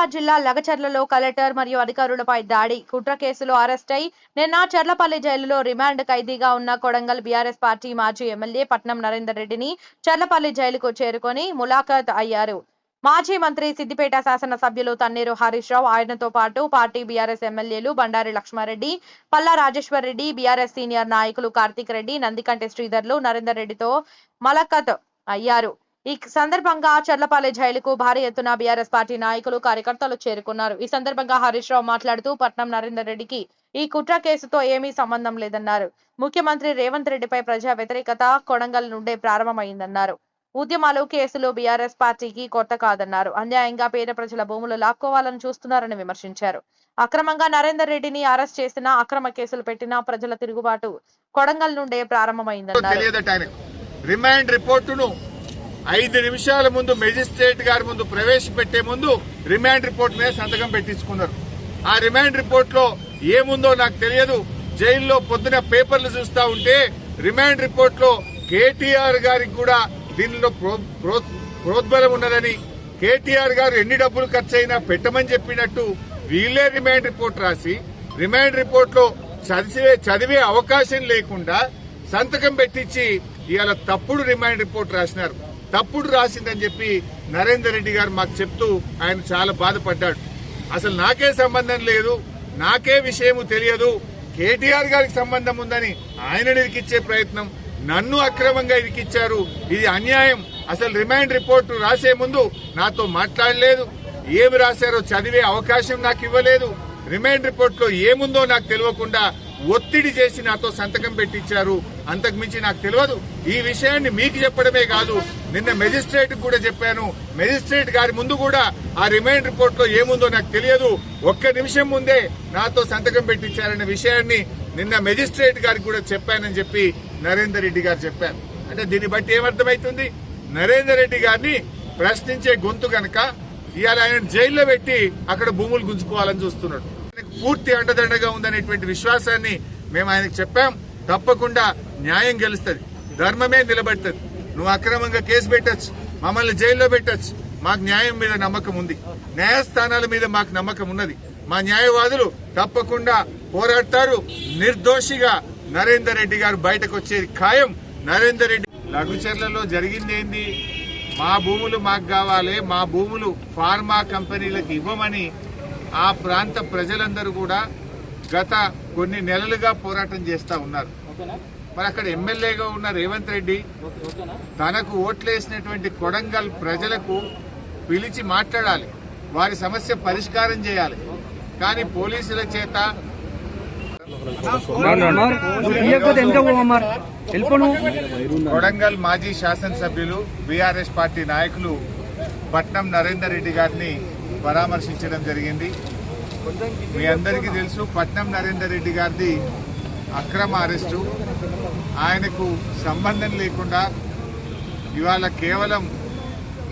వికారాబాద్ జిల్లా లగచర్లలో కలెక్టర్ మరియు అధికారులపై దాడి కుట్ర కేసులో అరెస్ట్ అయి నిన్న చర్లపల్లి జైలులో రిమాండ్ ఖైదీగా ఉన్న కొడంగల్ బీఆర్ఎస్ పార్టీ మాజీ ఎమ్మెల్యే పట్నం నరేందర్ రెడ్డిని చర్లపల్లి జైలుకు చేరుకొని ములాఖాత్ అయ్యారు. మాజీ మంత్రి సిద్దిపేట శాసనసభ్యులు తన్నీరు హరీష్ రావు ఆయనతో పాటు పార్టీ బీఆర్ఎస్ ఎమ్మెల్యేలు బండారి లక్ష్మారెడ్డి పల్లా రాజేశ్వర్ రెడ్డి బీఆర్ఎస్ సీనియర్ నాయకులు కార్తీక్ రెడ్డి నందికంటి శ్రీధర్లు నరేందర్ రెడ్డితో మలకత్ అయ్యారు. ఈ సందర్భంగా చర్లపాలె జైలుకు భారీ ఎత్తున బీఆర్ఎస్ పార్టీ నాయకులు కార్యకర్తలు చేరుకున్నారు. ఈ సందర్భంగా హరీష్ రావు మాట్లాడుతూ పట్నం నరేందర్ రెడ్డికి ఈ కుట్ర కేసుతో ఏమీ సంబంధం లేదన్నారు. ముఖ్యమంత్రి రేవంత్ రెడ్డిపై ప్రజా వ్యతిరేకత కొడంగల్ నుండే ప్రారంభమైందన్నారు. ఉద్యమాలు కేసులు బీఆర్ఎస్ పార్టీకి కొత్త కాదన్నారు. అన్యాయంగా పేద ప్రజల భూములు లాక్కోవాలని చూస్తున్నారని విమర్శించారు. అక్రమంగా నరేందర్ రెడ్డిని అరెస్ట్ చేసిన అక్రమ కేసులు పెట్టిన ప్రజల తిరుగుబాటు కొడంగల్ నుండే ప్రారంభమైందన్నారు. రిమాండ్ రిపోర్టును ఐదు నిమిషాల ముందు మెజిస్ట్రేట్ గారి ముందు ప్రవేశపెట్టే ముందు రిమాండ్ రిపోర్ట్ మీద సంతకం పెట్టించుకున్నారు. ఆ రిమాండ్ రిపోర్ట్లో ఏముందో నాకు తెలియదు. జైల్లో పొద్దున పేపర్లు చూస్తా ఉంటే రిమాండ్ రిపోర్ట్లో కేటీఆర్ గారికి కూడా దీనిలో ప్రో- ప్రోద్బలం ఉన్నదని కేటీఆర్ గారు ఎన్ని డబ్బులు ఖర్చు అయినా పెట్టమని చెప్పినట్టు వీళ్ళే రిమాండ్ రిపోర్ట్ రాసి రిమాండ్ రిపోర్ట్లో చదివే చదివే అవకాశం లేకుండా సంతకం పెట్టించి ఇవాళ తప్పుడు రిమాండ్ రిపోర్ట్ రాసినారు. తప్పుడు రాసిందని చెప్పి నరేందర్ రెడ్డి గారు మాకు చెప్తూ ఆయన చాలా బాధపడ్డాడు. అసలు నాకే సంబంధం లేదు నాకే విషయము తెలియదు కేటీఆర్ గారికి సంబంధం ఉందని ఆయన ఇరికిచ్చే ప్రయత్నం నన్ను అక్రమంగా ఇరికిచ్చారు. ఇది అన్యాయం. అసలు రిమైండ్ రిపోర్టు రాసే ముందు నాతో మాట్లాడలేదు. ఏమి రాశారో చదివే అవకాశం నాకు ఇవ్వలేదు. రిమైండ్ రిపోర్ట్లో ఏముందో నాకు తెలియకుండా ఒత్తిడి చేసి నాతో సంతకం పెట్టించారు. అంతకు మించి నాకు తెలియదు. ఈ విషయాన్ని మీకు చెప్పడమే కాదు నిన్న మెజిస్ట్రేట్ కూడా చెప్పాను. మెజిస్ట్రేట్ గారి ముందు కూడా ఆ రిమైండ్ రిపోర్ట్లో ఏముందో నాకు తెలియదు. ఒక్క నిమిషం ముందే నాతో సంతకం పెట్టించారనే విషయాన్ని నిన్న మెజిస్ట్రేట్ గారికి కూడా చెప్పానని చెప్పి నరేందర్ రెడ్డి గారు చెప్పారు. అంటే దీన్ని బట్టి ఏమర్థమవుతుంది నరేందర్ రెడ్డి గారిని ప్రశ్నించే గొంతు గనక ఇవాళ ఆయన జైల్లో పెట్టి అక్కడ భూములు గుంజుకోవాలని చూస్తున్నాడు. పూర్తి అండదండగా ఉందనేటువంటి విశ్వాసాన్ని మేము ఆయనకు చెప్పాం. తప్పకుండా న్యాయం గెలుస్తుంది. ధర్మమే నిలబెడుతుంది. నువ్వు అక్రమంగా కేసు పెట్టచ్చు. మమ్మల్ని జైల్లో పెట్టచ్చు. మాకు న్యాయం మీద నమ్మకం ఉంది. న్యాయస్థానాల మీద మాకు నమ్మకం ఉన్నది. మా న్యాయవాదులు తప్పకుండా పోరాడతారు. నిర్దోషిగా నరేందర్ రెడ్డి గారు బయటకు వచ్చేది ఖాయం. నరేందర్ రెడ్డి లఘుచర్లలో జరిగింది ఏంది? మా భూములు మాకు కావాలి. మా భూములు ఫార్మా కంపెనీలకు ఇవ్వమని ఆ ప్రాంత ప్రజలందరూ కూడా గత కొన్ని నెలలుగా పోరాటం చేస్తా ఉన్నారు. మరి అక్కడ ఎమ్మెల్యేగా ఉన్న రేవంత్ రెడ్డి తనకు ఓట్లేసినటువంటి కొడంగల్ ప్రజలకు పిలిచి మాట్లాడాలి. వారి సమస్య పరిష్కారం చేయాలి. కానీ పోలీసుల చేత కొడంగల్ మాజీ శాసనసభ్యులు బీఆర్ఎస్ పార్టీ నాయకులు పట్నం నరేందర్ రెడ్డి గారిని పరామర్శించడం జరిగింది. మీ అందరికీ తెలుసు పట్నం నరేందర్ రెడ్డి గారిది అక్రమ అరెస్టు. ఆయనకు సంబంధం లేకుండా ఇవాళ కేవలం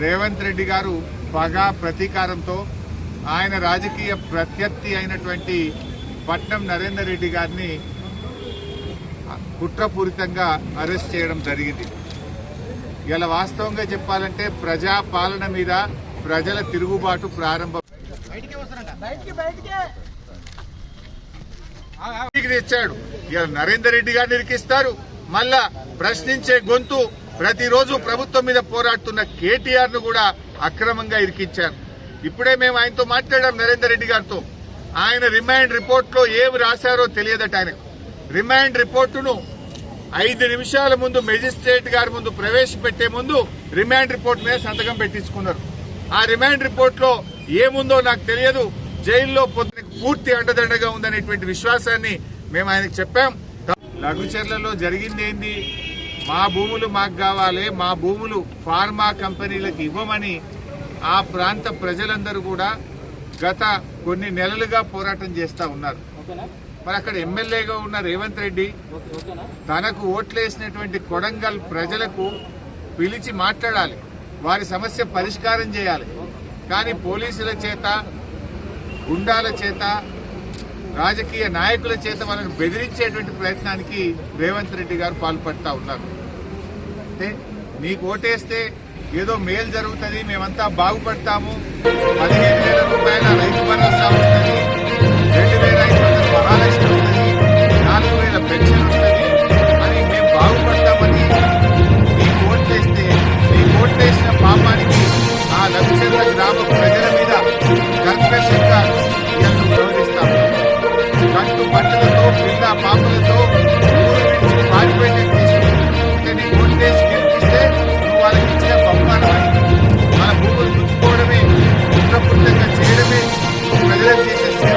రేవంత్ రెడ్డి గారు పగ ప్రతీకారంతో ఆయన రాజకీయ ప్రత్యర్థి అయినటువంటి పట్నం నరేందర్ రెడ్డి గారిని కుట్రపూరితంగా అరెస్ట్ చేయడం జరిగింది. ఇలా వాస్తవంగా చెప్పాలంటే ప్రజా పాలన మీద ప్రజల తిరుగుబాటు ప్రారంభం. బయటికి. తెచ్చాడు ఇక నరేందర్ రెడ్డి గారు ఇరికిస్తారు. మళ్ళా ప్రశ్నించే గొంతు ప్రతిరోజు ప్రభుత్వం మీద పోరాడుతున్న కేటీఆర్ను కూడా అక్రమంగా ఇరికిచ్చారు ఇప్పుడే మేము ఆయనతో మాట్లాడాం నరేందర్ రెడ్డి గారితో. ఆయన రిమాండ్ రిపోర్ట్లో ఏమి రాశారో తెలియదట ఆయనకు. రిమాండ్ రిపోర్టును ఐదు నిమిషాల ముందు మెజిస్ట్రేట్ గారి ముందు ప్రవేశపెట్టే ముందు రిమాండ్ రిపోర్ట్ మీద సంతకం పెట్టించుకున్నారు. ఆ రిమాండ్ రిపోర్ట్లో ఏముందో నాకు తెలియదు. జైల్లో పొద్దున పూర్తి అండదండగా ఉందనేటువంటి విశ్వాసాన్ని మేము ఆయనకు చెప్పాం. లఘుచర్లలో జరిగింది ఏంది? మా భూములు మాకు కావాలి మా భూములు ఫార్మా కంపెనీలకు ఇవ్వమని ఆ ప్రాంత ప్రజలందరూ కూడా గత కొన్ని నెలలుగా పోరాటం చేస్తా ఉన్నారు. మరి అక్కడ ఎమ్మెల్యేగా ఉన్న రేవంత్ రెడ్డి తనకు ఓట్లేసినటువంటి కొడంగల్ ప్రజలకు పిలిచి మాట్లాడాలి. వారి సమస్య పరిష్కారం చేయాలి. కానీ పోలీసుల చేత గుండాల చేత రాజకీయ నాయకుల చేత వాళ్ళని బెదిరించేటువంటి ప్రయత్నానికి రేవంత్ రెడ్డి గారు పాల్పడతా ఉన్నారు. అంటే నీకు ఓటేస్తే ఏదో మేలు జరుగుతుంది మేమంతా బాగుపడతాము. పదిహేను వేల రూపాయల రైతు భరోసా వస్తుంది రెండు వేల ఐదు వందల మహాలక్ష్మి వస్తుంది నాలుగు ఆ పాపలతో పారిపోయి తీసుకుంటే ఓటేసి గెలిపిస్తే నువ్వు వాళ్ళకి ఇచ్చే బహుమానం మన భూములు గుర్తుకోవడమే చేయడమే ప్రజలకు చేసే